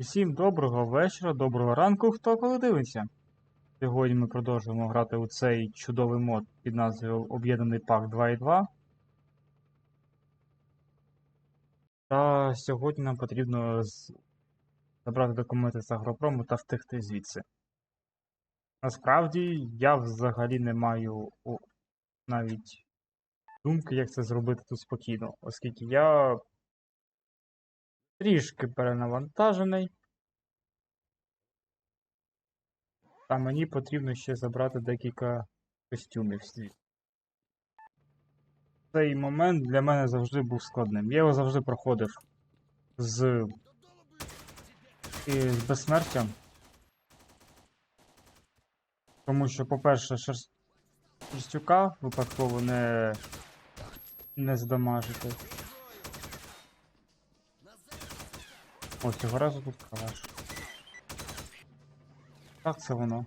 Усім доброго вечора, доброго ранку, хто коли дивиться. Сьогодні ми продовжуємо грати у цей чудовий мод під назвою Об'єднаний пак 2.2. Та сьогодні нам потрібно забрати документи з агропрому та втекти звідси. Насправді, я взагалі не маю навіть думки, як це зробити тут спокійно, оскільки я трішки перенавантажений. Та мені потрібно ще забрати декілька костюмів світ. Цей момент для мене завжди був складним. Я його завжди проходив з, і з безсмертям. Тому що, по-перше, шерст... шерстюка випадково не, не здамажити. О, цього разу тут калаш. Так це воно.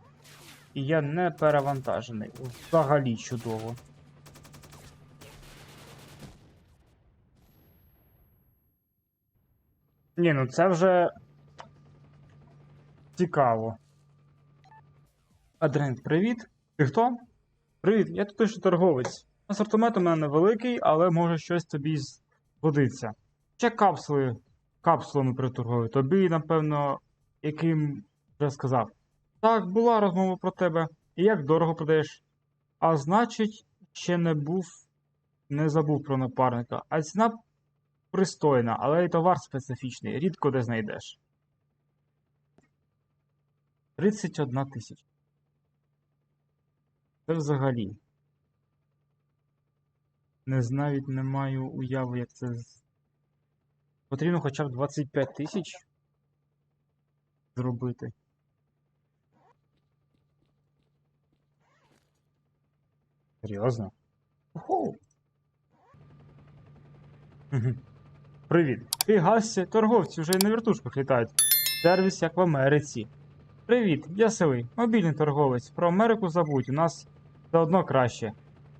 І я не перевантажений. Взагалі чудово. Ні, ну це вже цікаво. Адрент, привіт. Ти хто? Привіт, я тут тутешній торговець. Асортимент у мене невеликий, але може щось тобі згодиться. Ще капсули капсулами приторгую. Тобі, напевно, яким вже сказав. Так, була розмова про тебе. І як дорого продаєш? А значить, ще не був, не забув про напарника. А ціна пристойна, але і товар специфічний, рідко де знайдеш. 31 тисяча. Це взагалі. Не навіть не маю уяви, як це. Потрібно хоча б 25 тисяч зробити. Серйозно? Привіт. Ти Гасі, торговці вже на вертушках літають. Сервіс як в Америці. Привіт, я Сивий, мобільний торговець. Про Америку забудь, у нас заодно краще.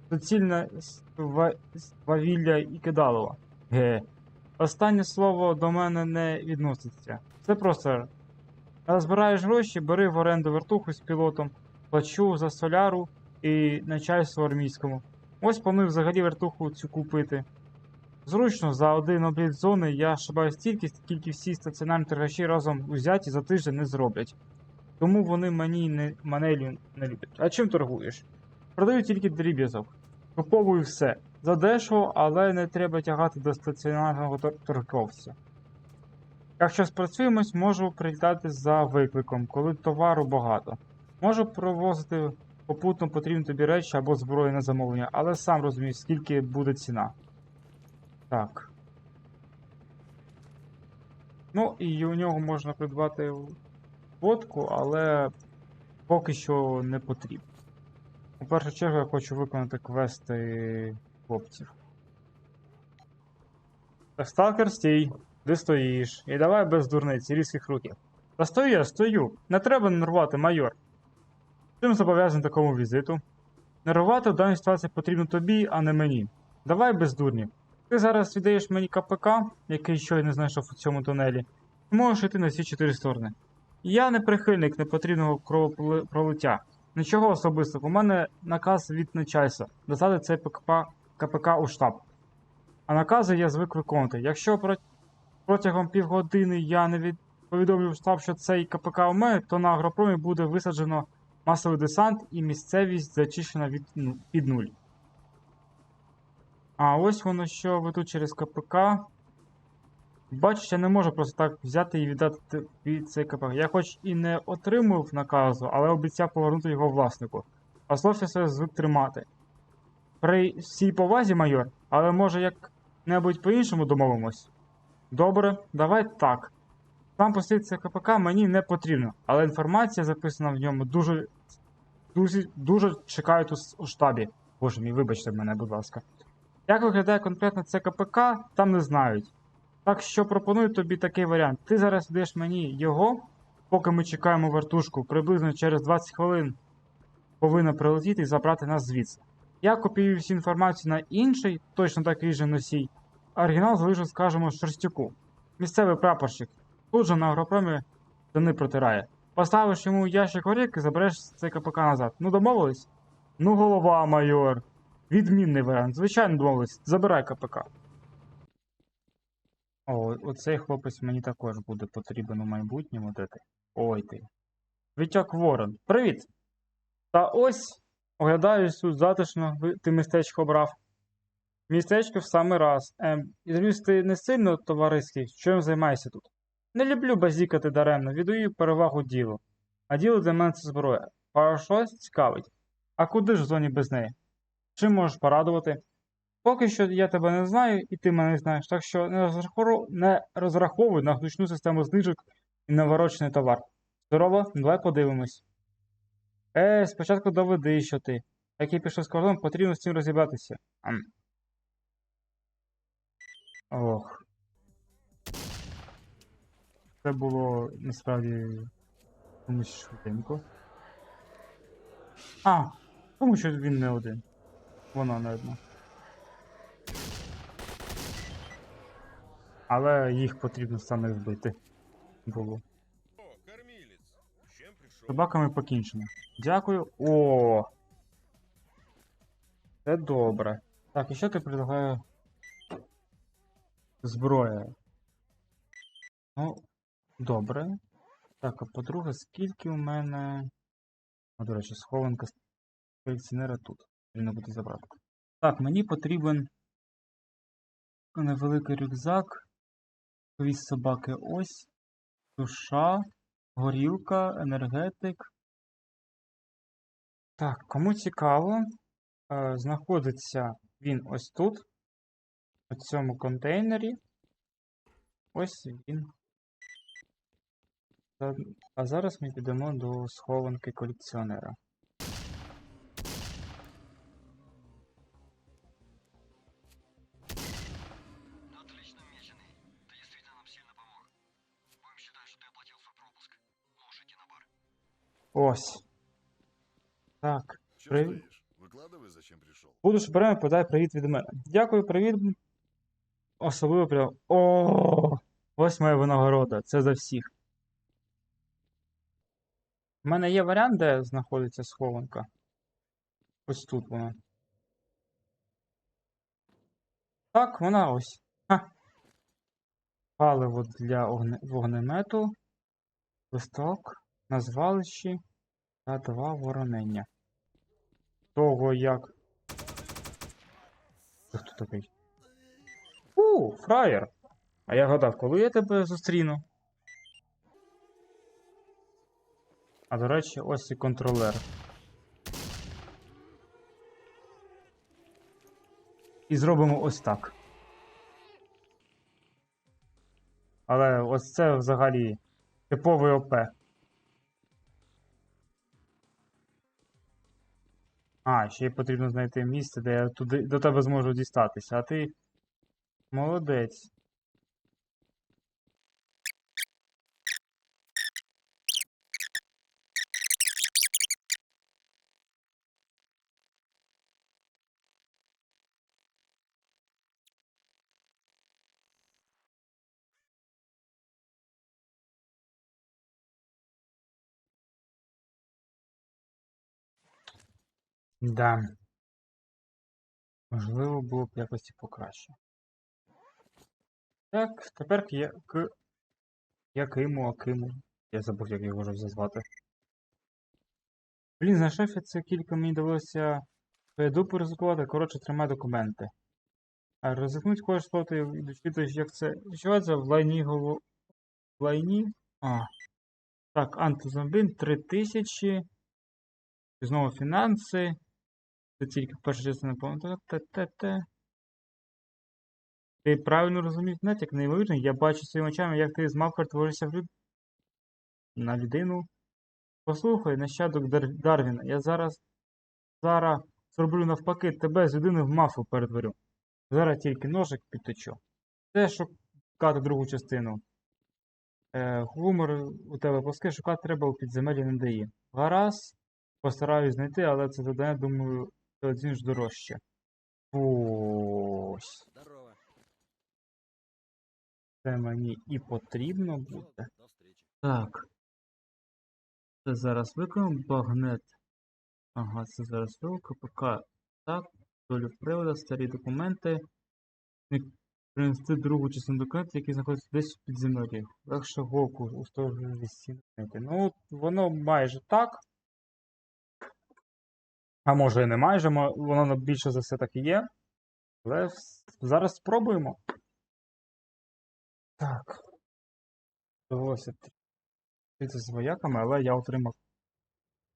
Доцільне свавілля і кидалово. Ге. Останнє слово до мене не відноситься. Це просто. Розбираєш гроші, бери в оренду вертуху з пілотом, плачу за соляру і начальству армійському. Ось планую взагалі вертуху цю купити. Зручно, за один обліт зони я шибаю стільки, скільки всі стаціонарні торгаші разом узяті за тиждень не зроблять. Тому вони мені не манелю не люблять. А чим торгуєш? Продаю тільки дріб'язок. Куповую все. Задешево, але не треба тягати до стаціонарного торговця. Якщо спрацюємось, можу прилітати за викликом, коли товару багато. Можу провозити попутно потрібні тобі речі або зброю на замовлення, але сам розумію, скільки буде ціна. Так. Ну, і у нього можна придбати водку, але поки що не потрібно. У першу чергу я хочу виконати квести хлопців. Сталкер, стій. Де стоїш? І давай без дурниць і різких руків. Та стою я, стою. Не треба нервувати, майор. Чим зобов'язаний такому візиту? Нервувати в даній ситуації потрібно тобі, а не мені. Давай без дурнів. Ти зараз віддаєш мені КПК, який щойно знайшов у цьому тунелі, і можеш йти на всі чотири сторони. Я не прихильник непотрібного кровопролиття. Нічого особистого. У мене наказ від начальства достати цей ПКП, КПК у штаб. А накази я звик виконувати. Якщо протягом півгодини я не від... повідомлю штаб, що цей КПК у мене, то на агропромі буде висаджено масовий десант і місцевість зачищена від ну, під нуль. А ось воно що ведуть через КПК. Бачиш, я не можу просто так взяти і віддати тобі цей КПК. Я хоч і не отримав наказу, але обіцяв повернути його власнику. А слов я себе звик тримати. При всій повазі, майор, але може як-небудь по-іншому домовимось? Добре, давай так. Сам по КПК мені не потрібно, але інформація записана в ньому дуже. Дуже, дуже чекають у штабі. Боже мій, вибачте мене, будь ласка. Як виглядає конкретно це КПК, там не знають. Так що пропоную тобі такий варіант. Ти зараз даєш мені його, поки ми чекаємо вертушку, приблизно через 20 хвилин повинна прилетіти і забрати нас звідси. Я копіюю всю інформацію на інший, точно такий же носій. Оригінал залишу, скажімо, Шерстюку. Місцевий прапорщик. Тут же на агропромі штани протирає. Поставиш йому ящик горілки, забереш цей КПК назад. Ну домовились? Ну, голова, майор. Відмінний варіант. Звичайно, домовились. Забирай КПК. О, оцей хлопець мені також буде потрібен у майбутньому? Ой ти. Вітяк Ворон. Привіт! Та ось, оглядаюсь тут затишно, ти містечко брав. Містечко в самий раз. Ем, і дивлюсь, ти не сильно товариський, чим займаєшся тут? Не люблю базікати даремно, віддаю перевагу ділу. А діло для мене це зброя. Хорошо, цікавить. А куди ж в зоні без неї? Чим можеш порадувати? Поки що я тебе не знаю, і ти мене не знаєш, так що не, розрахову... не розраховуй на гнучну систему знижок і наворочений товар. Здорово, давай подивимось. Е, спочатку доведи, що ти. Як я пішов з кордоном, потрібно з цим розібратися. Ох. Це було насправді комусь швиденько. А, тому що він не один. Вона не одна. Але їх потрібно саме вбити. Було. Собаками покінчено. Дякую. О. Це добре. Так, і що ти предлагає? Зброя. Ну, добре. Так, а по-друге, скільки у мене. А, до речі, схованка колекціонера тут. Потрібно буде забрати. Так, мені потрібен невеликий рюкзак. Хвіст собаки ось. Душа. Горілка, енергетик. Так, кому цікаво, е, знаходиться він ось тут, у цьому контейнері. Ось він. А зараз ми підемо до схованки колекціонера. Ось. Так. Стоишь? Выкладывай, зачем пришел. Будеш беремо, подай привіт від мене. Дякую, привіт. Особливо прям. О, ось моя винагорода. Це за всіх. У мене є варіант, де знаходиться схованка. Ось тут вона. Так, вона ось. Ха. Паливо для огне... вогнемету, листок на звалищі та два воронення. Того як. Ти хто такий? У, фраєр! А я гадав, коли я тебе зустріну. А до речі, ось і контролер. І зробимо ось так. Але ось це взагалі типовий ОП. А, ще потрібно знайти місце, де я туди до тебе зможу дістатися, а ти молодець. Да. Можливо, було б якось покраще. Так, тепер я- к Якиму Акиму. Я забув, як його вже звати. Блін, на шефі це кілька мені довелося дупу ризикувати. Коротше, тримай документи. А ризикнуть хочеш проти і дочитаєш, як це. Що це в лайні голо... В лайні? А. Так, антизомбін 3000. Знову фінанси. Це тільки перша частина повна. Ти правильно розумієш, натяк неймовірний. Я бачу своїми очами, як ти з мав перетворишся в люд... на людину. Послухай, нащадок Дар... Дарвіна, я зараз зараз зроблю навпаки, тебе з людини в мафу перетворю. Зараз тільки ножик підточу. Це шукати другу частину. Е, гумор у тебе плоске, шукати треба у підземелі не дає. Гаразд, постараюсь знайти, але це завдання, думаю, ти оціниш дорожче. Ось. Здорово. Це мені і потрібно буде. Так. Це зараз виконав багнет. Ага, це зараз вилка, КПК. Так, долю привода, старі документи. Не Принести другу частину документів, які знаходяться десь під землею. Легше голку у сторону стіни. Ну, воно майже так. А може і не майже, воно більше за все так і є. Але зараз спробуємо. Так. Довелося Це з вояками, але я отримав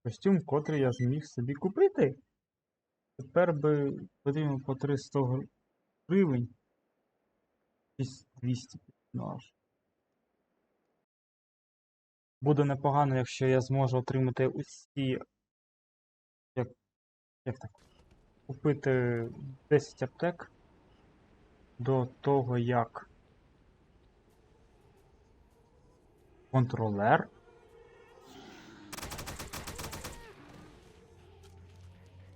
костюм, котрий я зміг собі купити. Тепер би потрібно по 300 гривень. Десь 200 ну, аж. Буде непогано, якщо я зможу отримати усі. Як, так? Купити 10 аптек до того, як контролер.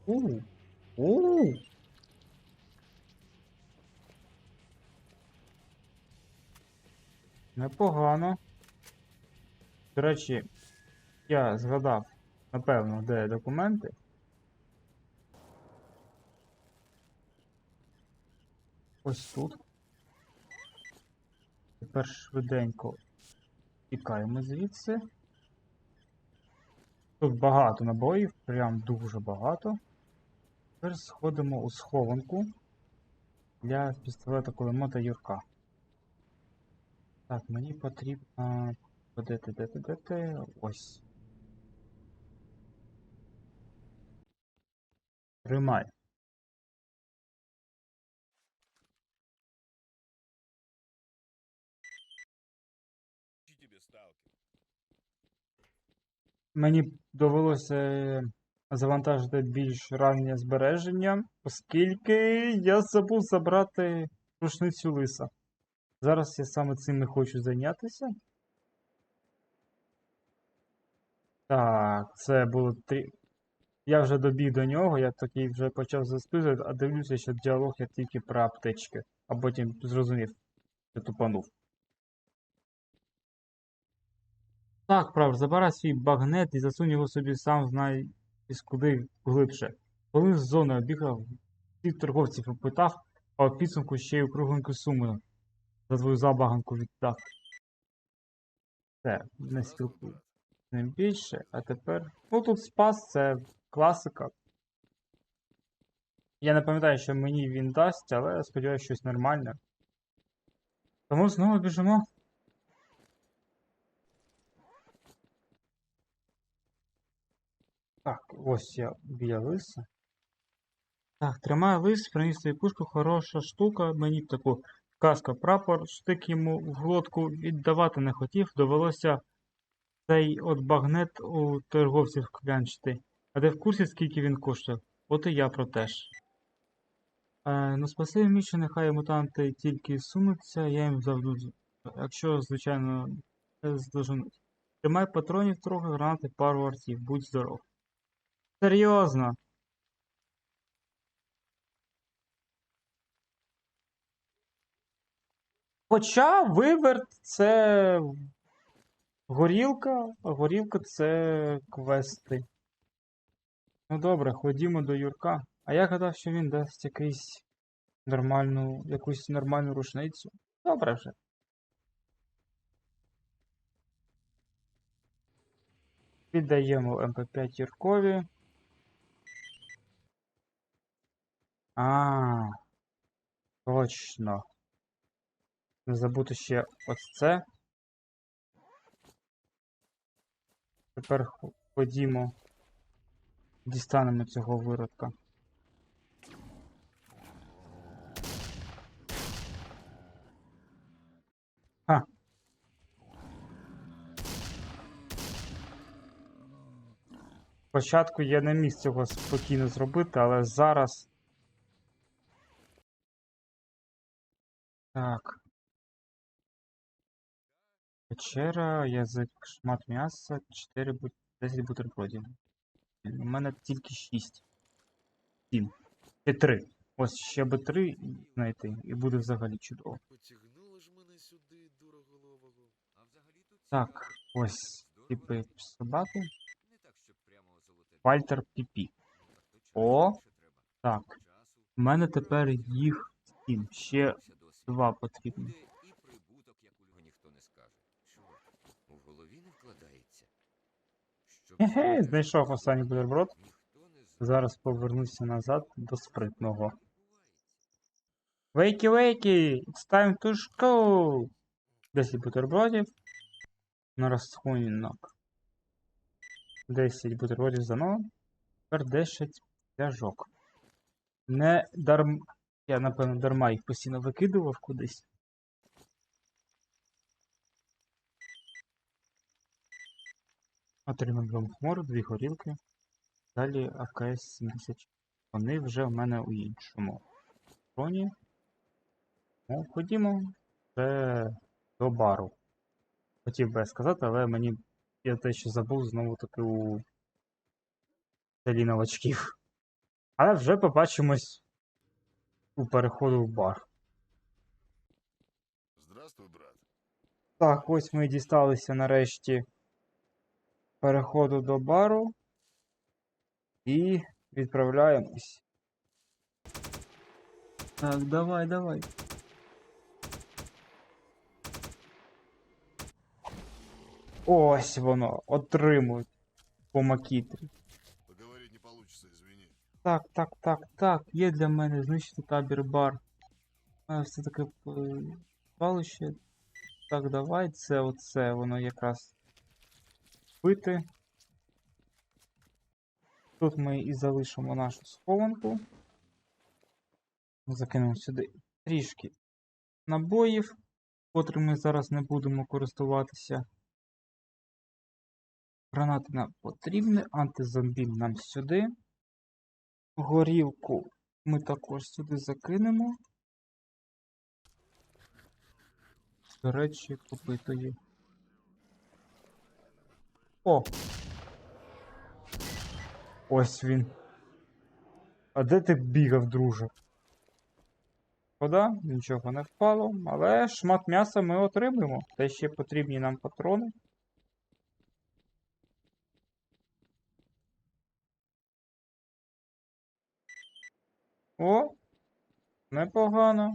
У. У. Непогано. До речі, я згадав, напевно, де документи. Ось тут. Тепер швиденько тікаємо звідси. Тут багато набоїв, прям дуже багато. Тепер сходимо у схованку для пістолета кулемета Юрка. Так, мені потрібно. Де ти, де ти, де ти? Ось. Тримай. Мені довелося е, завантажити більш раннє збереження, оскільки я забув забрати рушницю лиса. Зараз я саме цим і хочу зайнятися. Так, це було трі. Я вже добіг до нього, я такий вже почав засписувати, а дивлюся, що діалог я тільки про аптечки, а потім зрозумів, що тупанув. Так, прав, забирай свій багнет і засунь його собі сам знай із куди глибше. Коли з зони обігав, всіх торговців опитав, а у підсумку ще й кругленьку суму за твою забаганку віддав. Все, не спілкуюсь з ним більше, а тепер. Ну тут спас, це класика. Я не пам'ятаю, що мені він дасть, але сподіваюся, щось нормальне. Тому знову біжимо. Так, ось я біля лиса. Так, тримаю лис, приніс тобі пушку, хороша штука. Мені таку каска прапор, штик йому в глотку віддавати не хотів, довелося цей от багнет у торговців клянчити. А ти в курсі, скільки він коштує? От і я про те ж. Е, ну, спасибі Міші, нехай мутанти тільки сунуться, я їм завжди. Якщо, звичайно, не здоженуть. Тримай патронів трохи, гранати, пару артів, будь здоров. Серйозно. Хоча виверт це горілка, а горілка це квести. Ну добре, ходімо до Юрка. А я гадав, що він дасть якийсь нормальну, якусь нормальну рушницю. Добре вже. Віддаємо МП5 Юркові. А, точно. Не забути ще ось це. Тепер ходімо. Дістанемо цього виродка. Ха. Спочатку я не міг цього спокійно зробити, але зараз. Так. Вечера, язик, шмат м'яса, 4 бут... 10 бутербродів. У мене тільки 6. 7. Ще 3. Ось ще би 3 знайти, і буде взагалі чудово. Так, ось типи собаки. Не так, щоб прямо золоте. Вальтер Піпі. О, так. У мене тепер їх сім. Ще два потрібні. І прибуток, як у ніхто не скаже. Чувак, у голові не вкладається. Ге, знайшов останній бутерброд. Зараз повернуся назад до спритного. Вейкі вейкі! It's time to go! 10 бутербродів на розхунок. 10 бутербродів за новим. Тепер 10 пляжок. Не дарм... Я, напевно, дарма їх постійно викидував кудись. Отримав два хмуру, дві горілки. Далі АКС-70. Вони вже в мене у іншому. Троні. Ну, ходімо вже до бару. Хотів би сказати, але мені я те, що забув знову таки у селі новачків. Але вже побачимось у переходу в бар. Здравствуй, брат. Так, ось ми дісталися нарешті переходу до бару і відправляємось. Так, давай, давай. Ось воно, отримують по макітрі. Так, так, так, так. Є для мене знищити табір бар. А, все таки палище. Так, давай, це оце, воно якраз пити. Тут ми і залишимо нашу схованку. Закинемо сюди трішки набоїв, котрими ми зараз не будемо користуватися. Гранати нам потрібні, антизомбіль нам сюди. Горілку ми також сюди закинемо. До речі, купитої. О! Ось він. А де ти бігав, друже? Шкода, нічого не впало, але шмат м'яса ми отримаємо. Та ще потрібні нам патрони. О! Непогано.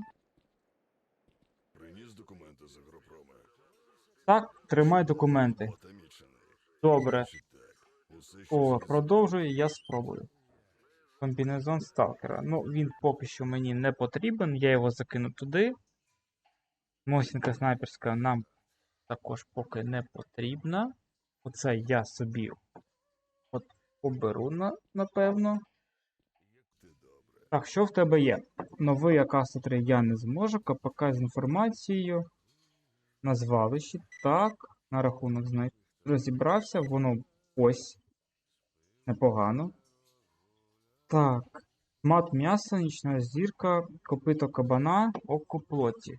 Приніс документи з агропрома. Так, тримай документи. Добре. О, продовжую, я спробую. Комбінезон сталкера. Ну, він поки що мені не потрібен, я його закину туди. Мосінка снайперська нам також поки не потрібна. Оце я собі от оберу, на, напевно. Так, що в тебе є? Новий АК-103 я не зможу. КПК з інформацією. На звалищі. Так, на рахунок знай... розібрався, воно ось. Непогано. Так. Мат м'яса, нічна зірка, копито кабана, око плоті.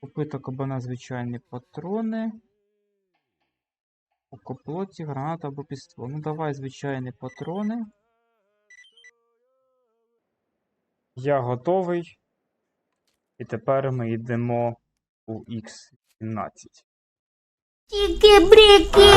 Копито кабана, звичайні патрони. Око плоті, граната або піствол. Ну давай звичайні патрони. Я готовий. І тепер ми йдемо у X17. Чики-брики!